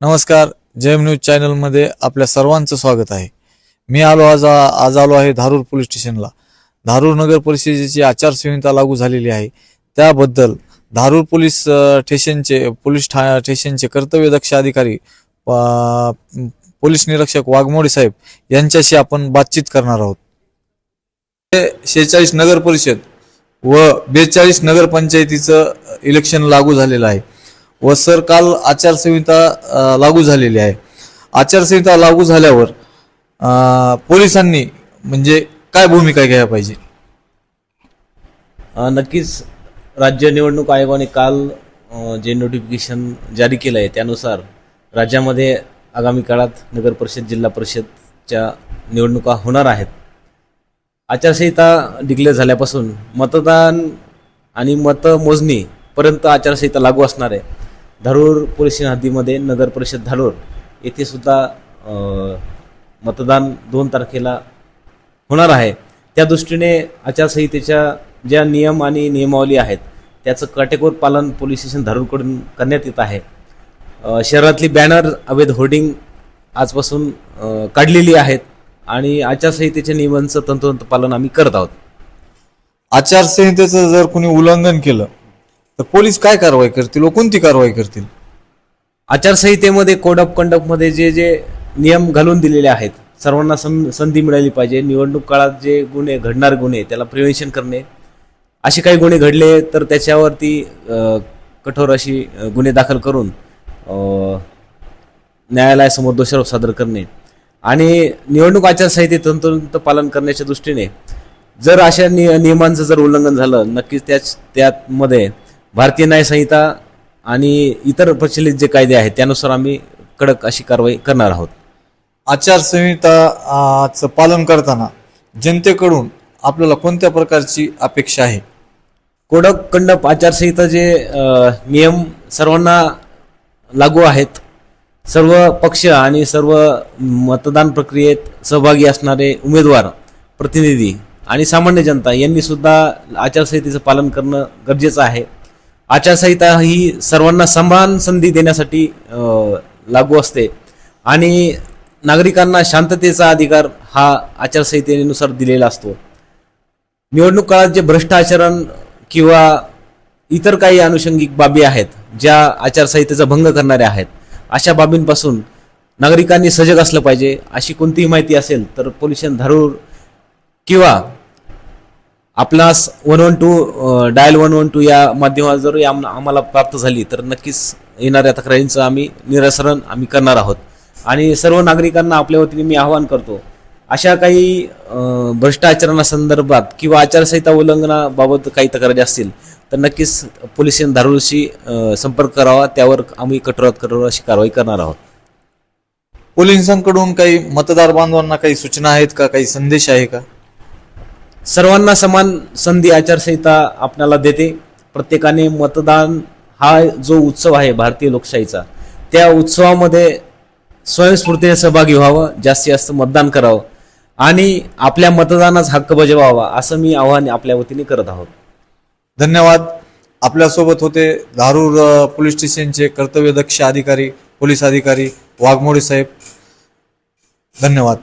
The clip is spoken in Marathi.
नमस्कार जयम न्यूज चॅनलमध्ये आपल्या सर्वांचं स्वागत आहे. मी आलो आज आज आलो आहे धारूर पोलीस स्टेशनला. धारूर नगर परिषदेची आचारसंहिता लागू झालेली आहे. त्याबद्दल धारूर पोलीस स्टेशनचे पोलीस ठा स्टेशनचे कर्तव्यदक्ष अधिकारी पोलीस निरीक्षक वाघमोडे साहेब यांच्याशी आपण बातचीत करणार आहोत. शेहेचाळीस नगर परिषद व बेचाळीस नगर पंचायतीचं इलेक्शन लागू झालेलं आहे. व सर काल आचारसंहिता लागू झालेली आहे. आचारसंहिता लागू झाल्यावर पोलिसांनी म्हणजे काय भूमिका घ्यायला पाहिजे? नक्कीच राज्य निवडणूक आयोगाने काल जे नोटिफिकेशन जारी केलं आहे त्यानुसार राज्यामध्ये आगामी काळात नगर परिषद जिल्हा परिषदच्या निवडणुका होणार आहेत. आचारसंहिता डिक्लेअर झाल्यापासून मतदान आणि मतमोजणीपर्यंत आचारसंहिता लागू असणार आहे. धारूर पोलीस हद्दीमध्ये नगर परिषद धारूर येथे सुद्धा मतदान दोन तारखेला होणार आहे. त्या दृष्टीने आचारसंहितेच्या ज्या नियम आणि नियमावली आहेत त्याचं काटेकोर पालन पोलीस स्टेशन धारूरकडून करण्यात येत आहे. शहरातली बॅनर अवैध होर्डिंग आजपासून काढलेली आहेत आणि आचारसंहितेच्या नियमांचं तंतोतंत पालन आम्ही करत आहोत. आचारसंहितेचं जर कोणी उल्लंघन केलं तर पोलीस काय कारवाई करतील? व कोणती कारवाई करतील? आचारसंहितेमध्ये कोड ऑफ कंडक्टमध्ये जे जे नियम घालून दिलेले आहेत सर्वांना सं संधी मिळाली पाहिजे. निवडणूक काळात जे गुन्हे घडणार गुन्हे त्याला प्रिव्हेन्शन करणे. असे काही गुन्हे घडले तर त्याच्यावरती कठोर अशी गुन्हे दाखल करून न्यायालयासमोर दोषारोप सादर करणे. आणि निवडणूक आचारसंहिते तंतोतंत पालन करण्याच्या दृष्टीने जर अशा नि नियमांचं जर उल्लंघन झालं नक्कीच त्याच त्यामध्ये भारतीय न्याय संहिता आणि इतर प्रचलित जे कायदे आहेत त्यानुसार आम्ही कडक अशी कारवाई करणार आहोत. आचारसंहिताचं पालन करताना जनतेकडून आपल्याला कोणत्या प्रकारची अपेक्षा आहे? कोड ऑफ कंडक्ट आचारसंहिता जे नियम सर्वांना लागू आहेत. सर्व पक्ष आणि सर्व मतदान प्रक्रियेत सहभागी असणारे उमेदवार प्रतिनिधी आणि सामान्य जनता यांनी सुद्धा आचारसंहितेचं पालन करणं गरजेचं आहे. आचारसंहिता ही सर्वांना समान संधी देण्यासाठी लागू असते. आणि नागरिकांना शांततेचा अधिकार हा आचारसंहितेनुसार दिलेला असतो. निवडणूक काळात जे भ्रष्टाचरण किंवा इतर काही अनुषंगिक बाबी आहेत ज्या आचारसंहितेचा भंग करणाऱ्या आहेत अशा बाबींपासून नागरिकांनी सजग असलं पाहिजे अशी कोणतीही माहिती असेल तर पोल्युशन धारूर किंवा आपणास one one two dial one one two या माध्यमात जर या आम- आम्हाला प्राप्त झाली तर नक्कीच येणाऱ्या तक्रारींचं आम्ही निरासरण आम्ही करणार आहोत. आणि सर्व नागरिकांना आपल्या वतीने मी आवाहन करतो अशा काही अं, भ्रष्टाचरणासंदर्भात किंवा आचारसंहिता उल्लंघनाबाबत काही तक्रारी असतील तर नक्कीच पोलीस स्टेशन धारूरशी संपर्क करावा त्यावर आम्ही कठोरात कठोर अशी कारवाई करणार आहोत. पोलिसांकडून काही मतदार बांधवांना काही सूचना आहेत का? काही संदेश आहे का? सर्वांना समान संधी आचारसंहिता आपल्याला देते. प्रत्येकाने मतदान हा जो उत्सव आहे भारतीय लोकशाहीचा त्या उत्सवामध्ये स्वयंस्फूर्तीने सहभागी व्हावं जास्तीत जास्त मतदान करावं आणि आपल्या मतदानाचा हक्क बजवावा असं मी आव्हान आपल्या वतीने करत आहोत. धन्यवाद. आपल्यासोबत होते धारूर पोलीस स्टेशनचे कर्तव्यदक्ष अधिकारी पोलीस अधिकारी वाघमोडे साहेब. धन्यवाद.